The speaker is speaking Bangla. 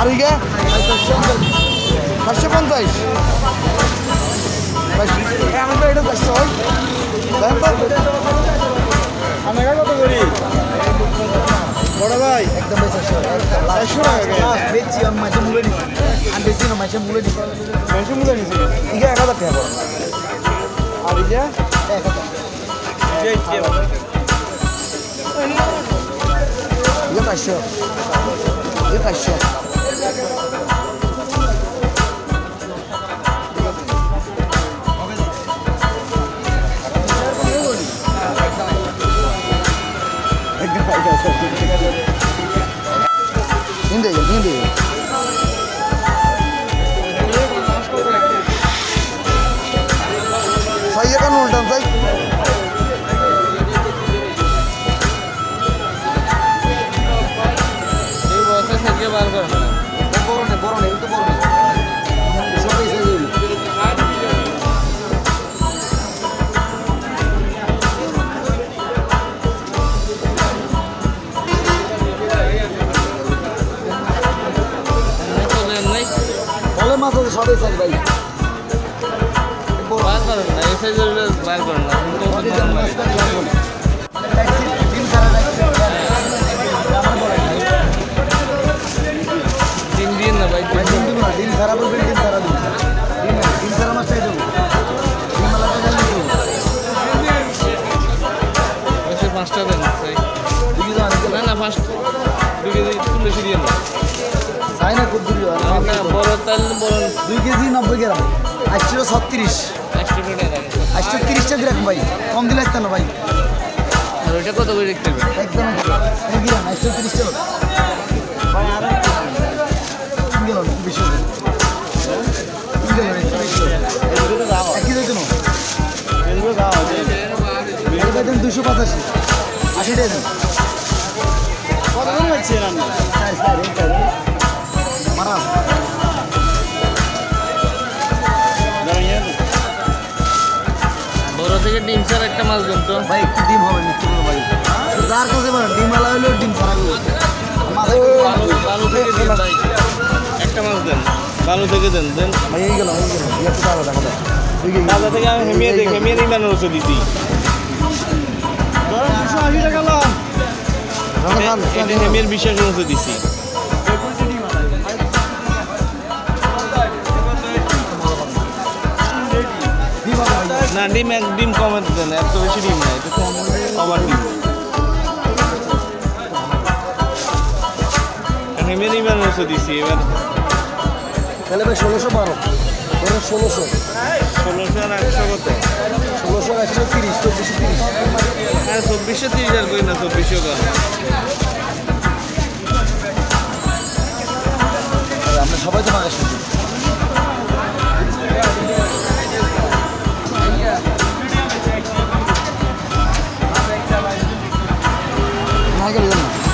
আর ইগে চারশো পঞ্চাশ। আমি তো এটা চারশো আমরা কত করি? বড় ভাই। একদম চারশো চারশো টাকা বেচছি আমি মাঝে মূলে নিচ্ছি আমি বেশি না মাঝে মূলে নিচ্ছি চারশো মূল্য নিছি ইগে এক হাজার টাকা আর এই এক হাজার। ইগে চারশো ইগে চারশো ಹಿಂದೆ বার করে না বড় না বড় না এটা বড় না। সবাই বলে মাছ সবাই ভাই। বার করেন না এই সাইজের বার করেন না পাঁচ দুই কেজি তুলে সিরিয়াল না চাই না খুব দূর বড় তাল বড় দুই কেজি নব্বই গ্রাম। আটশো ছত্রিশ। একশো তিরিশটা গ্রাম ভাই। কম দিলে একটা না ভাই। আর ওইটা কত করে দেখতে একদম গ্রাম আটশো তিরিশটা ভাই আর তিন গেল বেশি হবে। তিন গেল একটু বেশি হবে। এক কেজি জন্য এটা দেন দুশো পঁচাশি। আশি টাকা দেন লাগছে রান্না বড় থেকে ডিম স্যার একটা মাছ দেন তো ভাই একটু ডিম হবে করো ভাই। যার কাছে ডিম আলা হলেও ডিম ছাড়া বালু থেকে দেন ভাই। একটা মাছ দেন বালু থেকে দেন দেন। ভাই এই গেল এই গেল একটু তাহলে দেখো দুই থেকে আমি হেমিয়ে দিই হেমিয়ে নিই বানানো ওষুধ দিছি। দুশো আশি টাকা এটা হেমিয়ের বিশ্বাস ওষুধ দিছি। না ডিম এক ডিম কমে দেন এত বেশি ডিম নাই এটা কমার ডিম। হেমিয়ে নিই বানানো দিছি এবার তাহলে ভাই ষোলোশো বারো ষোলোশো। ষোলোশো আর একশো কত? ষোলোশো একশো তিরিশ চব্বিশশো তিরিশ হ্যাঁ চব্বিশশো তিরিশ আর করি না চব্বিশশো কর আমরা সবাই তো মাগে শুনছি না